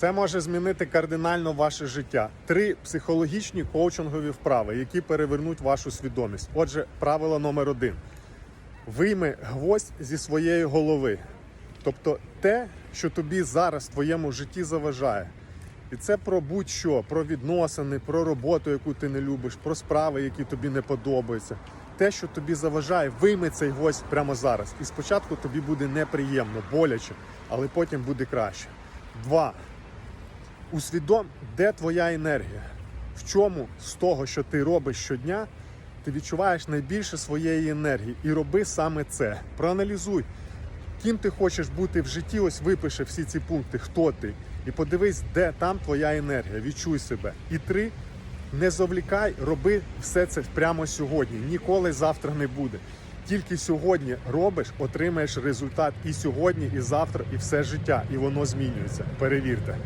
Це може змінити кардинально ваше життя. Три психологічні коучингові вправи, які перевернуть вашу свідомість. Отже, правило номер один: вийми гвоздь зі своєї голови. Тобто те, що тобі зараз в твоєму житті заважає. І це про будь-що, про відносини, про роботу, яку ти не любиш, про справи, які тобі не подобаються. Те, що тобі заважає, вийми цей гвоздь прямо зараз. І спочатку тобі буде неприємно, боляче, але потім буде краще. Два. Усвідом, де твоя енергія, в чому з того, що ти робиш щодня, ти відчуваєш найбільше своєї енергії. І роби саме це. Проаналізуй, ким ти хочеш бути в житті, ось випиши всі ці пункти, хто ти. І подивись, де там твоя енергія. Відчуй себе. І три. Не завлікай, роби все це прямо сьогодні. Ніколи завтра не буде. Тільки сьогодні робиш, отримаєш результат і сьогодні, і завтра, і все життя. І воно змінюється. Перевірте.